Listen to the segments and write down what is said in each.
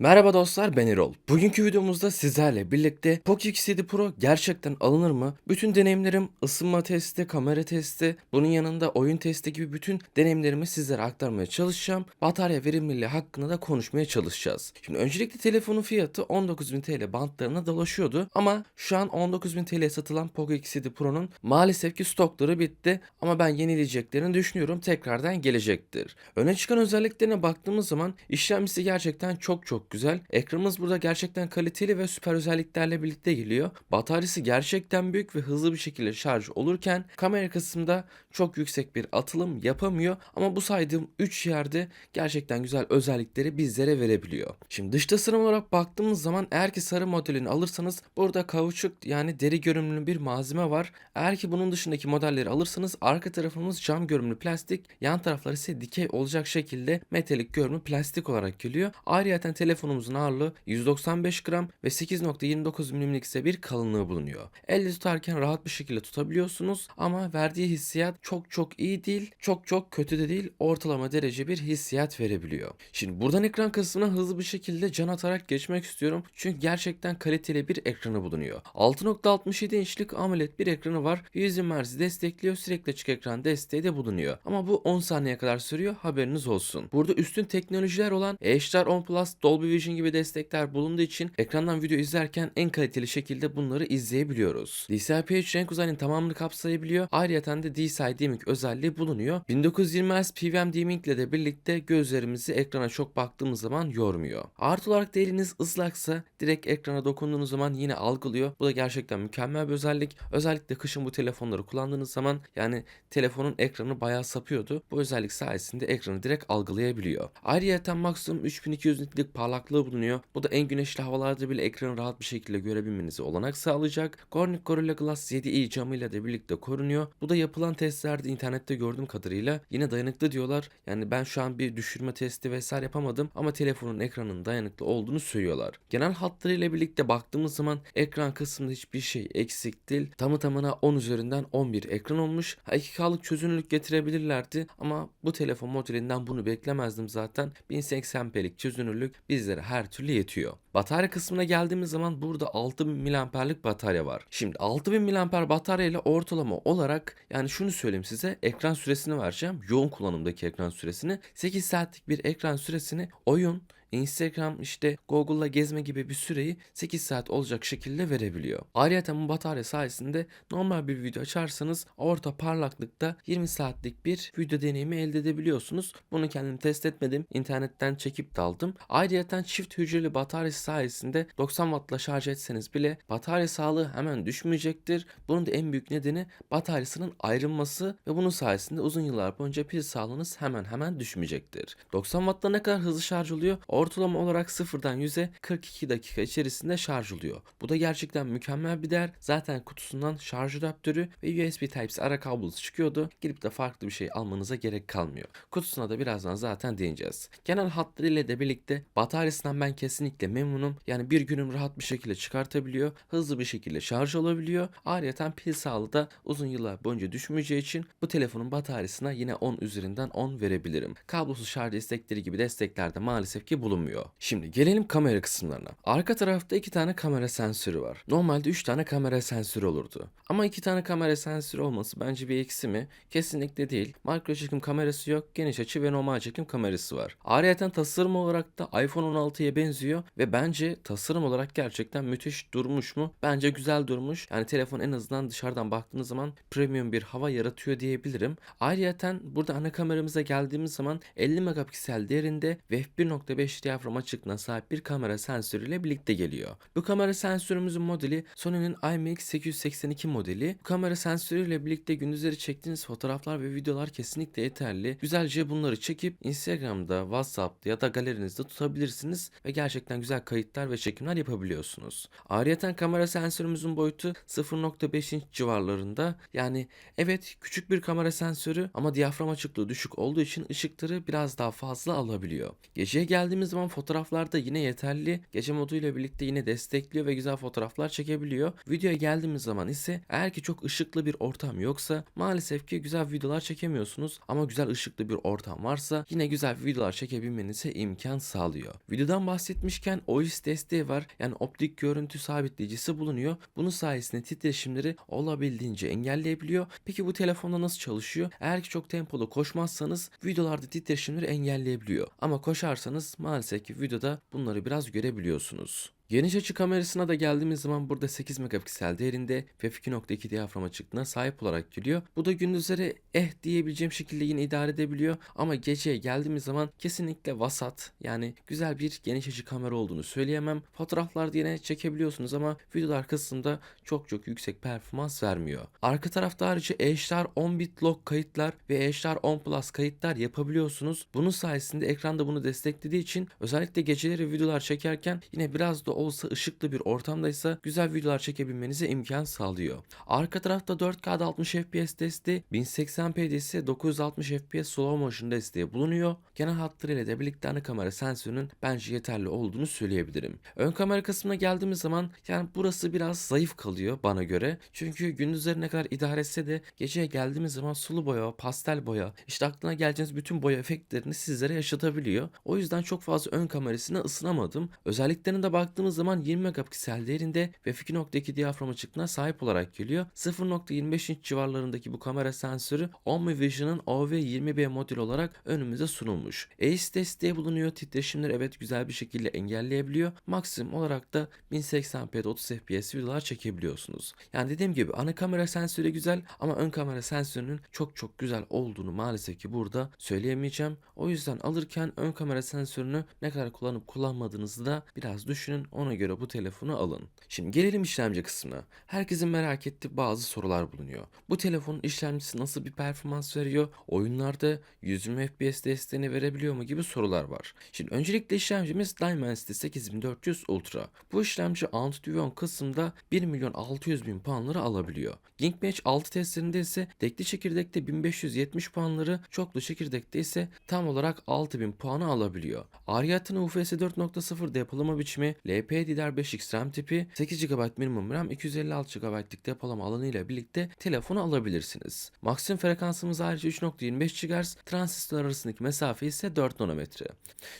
Merhaba dostlar ben Erol. Bugünkü videomuzda sizlerle birlikte Poco X7 Pro gerçekten alınır mı? Bütün deneyimlerim, ısınma testi, kamera testi, bunun yanında oyun testi gibi bütün deneyimlerimi sizlere aktarmaya çalışacağım. Batarya verimliliği hakkında da konuşmaya çalışacağız. Şimdi öncelikle telefonun fiyatı 19.000 TL bantlarına dolaşıyordu ama şu an 19.000 TL'ye satılan Poco X7 Pro'nun maalesef ki stokları bitti ama ben yenileyeceklerini düşünüyorum tekrardan gelecektir. Öne çıkan özelliklerine baktığımız zaman işlemcisi gerçekten çok çok güzel. Ekranımız burada gerçekten kaliteli ve süper özelliklerle birlikte geliyor. Bataryası gerçekten büyük ve hızlı bir şekilde şarj olurken kamera kısmında çok yüksek bir atılım yapamıyor ama bu saydığım 3 yerde gerçekten güzel özellikleri bizlere verebiliyor. Şimdi dış tasarım olarak baktığımız zaman eğer ki sarı modelini alırsanız burada kauçuk yani deri görünümlü bir malzeme var. Eğer ki bunun dışındaki modelleri alırsanız arka tarafımız cam görünümlü plastik, yan tarafları ise dikey olacak şekilde metalik görünümlü plastik olarak geliyor. Ayrıca telefonumuzun ağırlığı 195 gram ve 8.29 mm'lik ise bir kalınlığı bulunuyor. Elle tutarken rahat bir şekilde tutabiliyorsunuz ama verdiği hissiyat çok çok iyi değil, çok çok kötü de değil, ortalama derece bir hissiyat verebiliyor. Şimdi buradan ekran kısmına hızlı bir şekilde can atarak geçmek istiyorum. Çünkü gerçekten kaliteli bir ekranı bulunuyor. 6.67 inçlik AMOLED bir ekranı var. 120 Hz destekliyor. Sürekli açık ekran desteği de bulunuyor. Ama bu 10 saniye kadar sürüyor. Haberiniz olsun. Burada üstün teknolojiler olan HDR10 Plus, Dolby Vision gibi destekler bulunduğu için ekrandan video izlerken en kaliteli şekilde bunları izleyebiliyoruz. DCI-P3 renk uzayının tamamını kapsayabiliyor. Ayrıca de DCI Dimming özelliği bulunuyor. 1920 Hz PWM Dimming ile de birlikte gözlerimizi ekrana çok baktığımız zaman yormuyor. Artı olarak da eliniz ıslaksa direkt ekrana dokunduğunuz zaman yine algılıyor. Bu da gerçekten mükemmel bir özellik. Özellikle kışın bu telefonları kullandığınız zaman yani telefonun ekranı bayağı sapıyordu. Bu özellik sayesinde ekranı direkt algılayabiliyor. Ayrıca maksimum 3200 nitlik parlaklığı bulunuyor. Bu da en güneşli havalarda bile ekranı rahat bir şekilde görebilmenize olanak sağlayacak. Corning Gorilla Glass 7i camıyla da birlikte korunuyor. Bu da yapılan testlerde internette gördüğüm kadarıyla yine dayanıklı diyorlar. Yani ben şu an bir düşürme testi vesaire yapamadım ama telefonun ekranının dayanıklı olduğunu söylüyorlar. Genel hatlarıyla birlikte baktığımız zaman ekran kısmında hiçbir şey eksik değil. Tamı tamına 10 üzerinden 11 ekran olmuş. Ha, 2K'lık çözünürlük getirebilirlerdi ama bu telefon modelinden bunu beklemezdim zaten. 1080p'lik çözünürlük bizlere her türlü yetiyor. Batarya kısmına geldiğimiz zaman burada 6000 mAh'lik batarya var. Şimdi 6000 mAh batarya ile ortalama olarak yani şunu söyleyeyim size ekran süresini vereceğim. Yoğun kullanımdaki ekran süresini 8 saatlik bir ekran süresini oyun Instagram işte Google'la gezme gibi bir süreyi 8 saat olacak şekilde verebiliyor. Ayrıca bu batarya sayesinde normal bir video açarsanız orta parlaklıkta 20 saatlik bir video deneyimi elde edebiliyorsunuz. Bunu kendim test etmedim. İnternetten çekip de aldım. Ayrıca çift hücreli batarya sayesinde 90 wattla şarj etseniz bile batarya sağlığı hemen düşmeyecektir. Bunun da en büyük nedeni bataryasının ayrılması ve bunun sayesinde uzun yıllar boyunca pil sağlığınız hemen hemen düşmeyecektir. 90 wattla ne kadar hızlı şarj oluyor? Ortalama olarak sıfırdan 100'e 42 dakika içerisinde şarj oluyor. Bu da gerçekten mükemmel bir değer. Zaten kutusundan şarj adaptörü ve USB Type-C ara kablosu çıkıyordu. Girip de farklı bir şey almanıza gerek kalmıyor. Kutusuna da birazdan zaten değineceğiz. Genel hatlarıyla da birlikte bataryasından ben kesinlikle memnunum. Yani bir günüm rahat bir şekilde çıkartabiliyor. Hızlı bir şekilde şarj olabiliyor. Ayrıca pil sağlığı da uzun yıllar boyunca düşmeyeceği için bu telefonun bataryasına yine 10 üzerinden 10 verebilirim. Kablosuz şarj destekleri gibi destekler de maalesef ki bulunmuyor. Şimdi gelelim kamera kısımlarına. Arka tarafta iki tane kamera sensörü var. Normalde 3 tane kamera sensörü olurdu. Ama iki tane kamera sensörü olması bence bir eksi mi? Kesinlikle değil. Makro çekim kamerası yok. Geniş açı ve normal çekim kamerası var. Ayrıca tasarım olarak da iPhone 16'ya benziyor ve bence tasarım olarak gerçekten müthiş durmuş mu? Bence güzel durmuş. Yani telefon en azından dışarıdan baktığınız zaman premium bir hava yaratıyor diyebilirim. Ayrıca burada ana kameramıza geldiğimiz zaman 50 megapiksel değerinde ve f1.5 diyafram açıklığına sahip bir kamera sensörüyle birlikte geliyor. Bu kamera sensörümüzün modeli Sony'nin IMX882 modeli. Bu kamera sensörüyle birlikte gündüzleri çektiğiniz fotoğraflar ve videolar kesinlikle yeterli. Güzelce bunları çekip Instagram'da, WhatsApp'ta ya da galerinizde tutabilirsiniz ve gerçekten güzel kayıtlar ve çekimler yapabiliyorsunuz. Ayrıca kamera sensörümüzün boyutu 0.5 inç civarlarında. Yani evet küçük bir kamera sensörü ama diyafram açıklığı düşük olduğu için ışıkları biraz daha fazla alabiliyor. Geceye geldiğimiz zaman fotoğraflarda yine yeterli. Gece moduyla birlikte yine destekliyor ve güzel fotoğraflar çekebiliyor. Videoya geldiğimiz zaman ise eğer ki çok ışıklı bir ortam yoksa maalesef ki güzel videolar çekemiyorsunuz. Ama güzel ışıklı bir ortam varsa yine güzel videolar çekebilmenize imkan sağlıyor. Videodan bahsetmişken OIS desteği var. Yani optik görüntü sabitleyicisi bulunuyor. Bunun sayesinde titreşimleri olabildiğince engelleyebiliyor. Peki bu telefonda nasıl çalışıyor? Eğer ki çok tempolu koşmazsanız videolarda titreşimleri engelleyebiliyor. Ama koşarsanız maalesef ki videoda bunları biraz görebiliyorsunuz. Geniş açı kamerasına da geldiğimiz zaman burada 8 megapiksel değerinde ve f2.2 diyafram açıklığına sahip olarak geliyor. Bu da gündüzleri eh diyebileceğim şekilde yine idare edebiliyor ama geceye geldiğimiz zaman kesinlikle vasat yani güzel bir geniş açı kamera olduğunu söyleyemem. Fotoğraflarda yine çekebiliyorsunuz ama videolar kısmında çok çok yüksek performans vermiyor. Arka tarafta ayrıca HDR 10 bit log kayıtlar ve HDR 10 plus kayıtlar yapabiliyorsunuz. Bunun sayesinde ekranda bunu desteklediği için özellikle geceleri videolar çekerken yine biraz da olsa ışıklı bir ortamdaysa güzel videolar çekebilmenize imkan sağlıyor. Arka tarafta 4K'da 60 FPS desteği, 1080p'de ise 960 FPS slow motion desteği bulunuyor. Genel hatlarıyla da birlikte ana kamera sensörünün bence yeterli olduğunu söyleyebilirim. Ön kamera kısmına geldiğimiz zaman yani burası biraz zayıf kalıyor bana göre. Çünkü gündüzleri ne kadar idare etse de geceye geldiğimiz zaman sulu boya, pastel boya, işte aklına geleceğiniz bütün boya efektlerini sizlere yaşatabiliyor. O yüzden çok fazla ön kamerasına ısınamadım. Özelliklerine de baktığımız zaman 20 megapiksel değerinde ve f2.2 diyafram açıklığına sahip olarak geliyor. 0.25 inç civarlarındaki bu kamera sensörü OmniVision'ın OV20B modül olarak önümüze sunulmuş. ACE desteği bulunuyor. Titreşimleri evet güzel bir şekilde engelleyebiliyor. Maksimum olarak da 1080p'de 30 fps videolar çekebiliyorsunuz. Yani dediğim gibi ana kamera sensörü güzel ama ön kamera sensörünün çok çok güzel olduğunu maalesef ki burada söyleyemeyeceğim. O yüzden alırken ön kamera sensörünü ne kadar kullanıp kullanmadığınızı da biraz düşünün. Ona göre bu telefonu alın. Şimdi gelelim işlemci kısmına. Herkesin merak ettiği bazı sorular bulunuyor. Bu telefonun işlemcisi nasıl bir performans veriyor? Oyunlarda 120 FPS desteğini verebiliyor mu gibi sorular var. Şimdi öncelikle işlemcimiz Dimensity 8400 Ultra. Bu işlemci Antutuvion kısmında 1 milyon 600 bin puanları alabiliyor. Geekbench 6 testlerinde ise tekli çekirdekte 1570 puanları, çoklu çekirdekte ise tam olarak 6000 puanı alabiliyor. Ayrıyeten UFS 4.0 depolama biçimi, LPDDR5X RAM tipi, 8 GB minimum RAM, 256 GB'lık depolama alanı ile birlikte telefonu alabilirsiniz. Maksimum frekansımız ayrıca 3.25 GHz, transistör arasındaki mesafe ise 4 nanometre.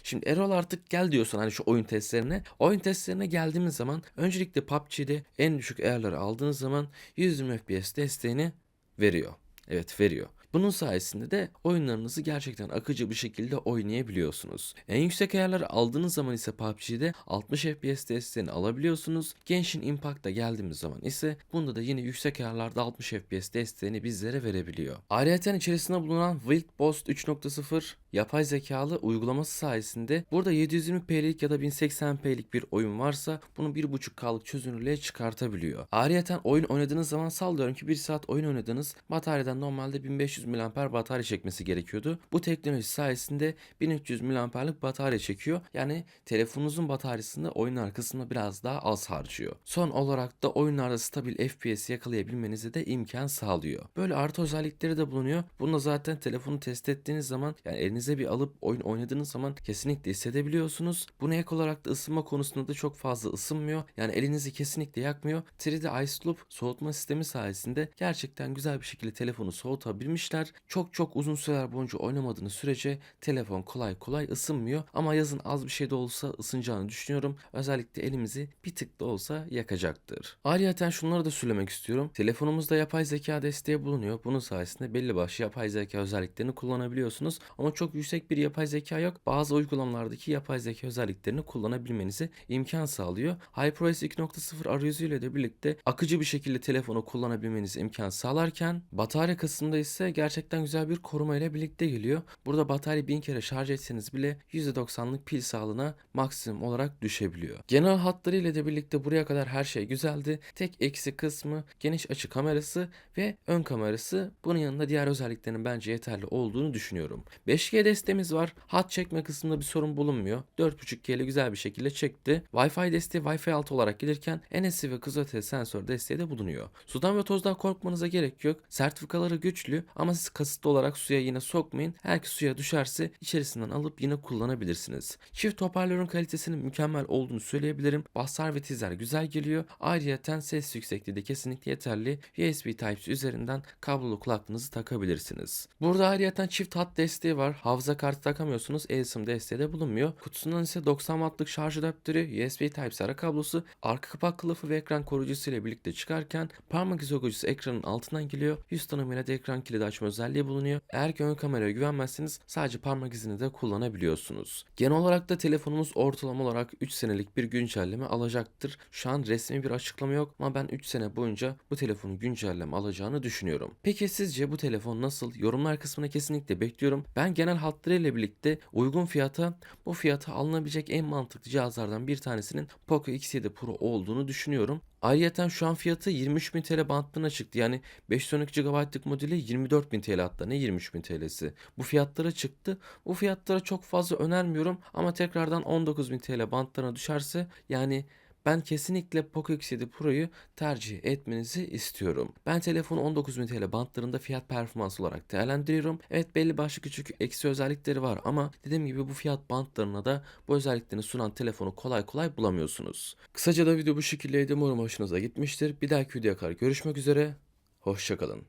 Şimdi Erol artık gel diyorsun hani şu oyun testlerine. Oyun testlerine geldiğimiz zaman öncelikle PUBG'de en düşük ayarları aldığınız zaman 120 FPS desteğini veriyor. Evet veriyor. Bunun sayesinde de oyunlarınızı gerçekten akıcı bir şekilde oynayabiliyorsunuz. En yüksek ayarları aldığınız zaman ise PUBG'de 60 FPS desteğini alabiliyorsunuz. Genshin Impact'a geldiğimiz zaman ise bunda da yine yüksek ayarlarda 60 FPS desteğini bizlere verebiliyor. Ayrıca içerisinde bulunan Wild Bost 3.0 yapay zekalı uygulaması sayesinde burada 720p'lik ya da 1080p'lik bir oyun varsa bunu 1.5K'lık çözünürlüğe çıkartabiliyor. Ayrıca oyun oynadığınız zaman sallıyorum ki 1 saat oyun oynadınız bataryadan normalde 1500 mAh batarya çekmesi gerekiyordu. Bu teknoloji sayesinde 1300 mAh'lık batarya çekiyor. Yani telefonunuzun bataryasında oyunlar kısmında biraz daha az harcıyor. Son olarak da oyunlarda stabil FPS yakalayabilmenize de imkan sağlıyor. Böyle artı özellikleri de bulunuyor. Bunu zaten telefonu test ettiğiniz zaman yani elinize bir alıp oyun oynadığınız zaman kesinlikle hissedebiliyorsunuz. Buna ek olarak da ısınma konusunda da çok fazla ısınmıyor. Yani elinizi kesinlikle yakmıyor. 3D Ice Loop soğutma sistemi sayesinde gerçekten güzel bir şekilde telefonu soğutabilmişler. Çok çok uzun süreler boyunca oynamadığınız sürece telefon kolay kolay ısınmıyor. Ama yazın az bir şey de olsa ısınacağını düşünüyorum. Özellikle elimizi bir tık da olsa yakacaktır. Ayrıca şunları da söylemek istiyorum. Telefonumuzda yapay zeka desteği bulunuyor. Bunun sayesinde belli başlı yapay zeka özelliklerini kullanabiliyorsunuz. Ama çok yüksek bir yapay zeka yok. Bazı uygulamalardaki yapay zeka özelliklerini kullanabilmenizi imkan sağlıyor. HyperOS 2.0 arayüzüyle de birlikte akıcı bir şekilde telefonu kullanabilmenizi imkan sağlarken batarya kısmında ise gerçekten güzel bir koruma ile birlikte geliyor. Burada batarya bin kere şarj etseniz bile %90'lık pil sağlığına maksimum olarak düşebiliyor. Genel hatlarıyla da birlikte buraya kadar her şey güzeldi. Tek eksi kısmı geniş açı kamerası ve ön kamerası. Bunun yanında diğer özelliklerinin bence yeterli olduğunu düşünüyorum. 5G 4G desteğimiz var. Hat çekme kısmında bir sorun bulunmuyor. 4.5G ile güzel bir şekilde çekti. Wi-Fi desteği Wi-Fi 6 olarak gelirken NFC ve kızılötesi sensör desteği de bulunuyor. Sudan ve tozdan korkmanıza gerek yok. Sertifikaları güçlü ama siz kasıtlı olarak suya yine sokmayın. Eğer ki suya düşerse içerisinden alıp yine kullanabilirsiniz. Çift hoparlörün kalitesinin mükemmel olduğunu söyleyebilirim. Basslar ve tizler güzel geliyor. Ayrıca ses yüksekliği de kesinlikle yeterli. USB Type-C üzerinden kablolu kulaklığınızı takabilirsiniz. Burada ayrıca çift hat desteği var. Hafıza kartı takamıyorsunuz. eSIM desteği de bulunmuyor. Kutusundan ise 90 wattlık şarj adaptörü, USB Type-C kablosu, arka kapak kılıfı ve ekran koruyucusu ile birlikte çıkarken parmak izi okuyucusu ekranın altından geliyor. Yüz tanımıyla da ekran kilidi açma özelliği bulunuyor. Eğer ki ön kameraya güvenmezseniz sadece parmak izini de kullanabiliyorsunuz. Genel olarak da telefonumuz ortalama olarak 3 senelik bir güncelleme alacaktır. Şu an resmi bir açıklama yok ama ben 3 sene boyunca bu telefonun güncelleme alacağını düşünüyorum. Peki sizce bu telefon nasıl? Yorumlar kısmına kesinlikle bekliyorum. Ben genel hatlarıyla birlikte uygun fiyata bu fiyata alınabilecek en mantıklı cihazlardan bir tanesinin Poco X7 Pro olduğunu düşünüyorum. Ayrıca şu an fiyatı 23.000 TL bantlarına çıktı. Yani 512 GB'lık modeli 24.000 TL hatta ne 23.000 TL'si. Bu fiyatlara çıktı. Bu fiyatlara çok fazla önermiyorum ama tekrardan 19.000 TL bantlarına düşerse yani ben kesinlikle Poco X7 Pro'yu tercih etmenizi istiyorum. Ben telefonu 19.000 TL bantlarında fiyat performans olarak değerlendiriyorum. Evet belli başlı küçük eksi özellikleri var ama dediğim gibi bu fiyat bantlarına da bu özelliklerini sunan telefonu kolay kolay bulamıyorsunuz. Kısaca da video bu şekildeydi. Umarım hoşunuza gitmiştir. Bir dahaki videoya kadar görüşmek üzere. Hoşçakalın.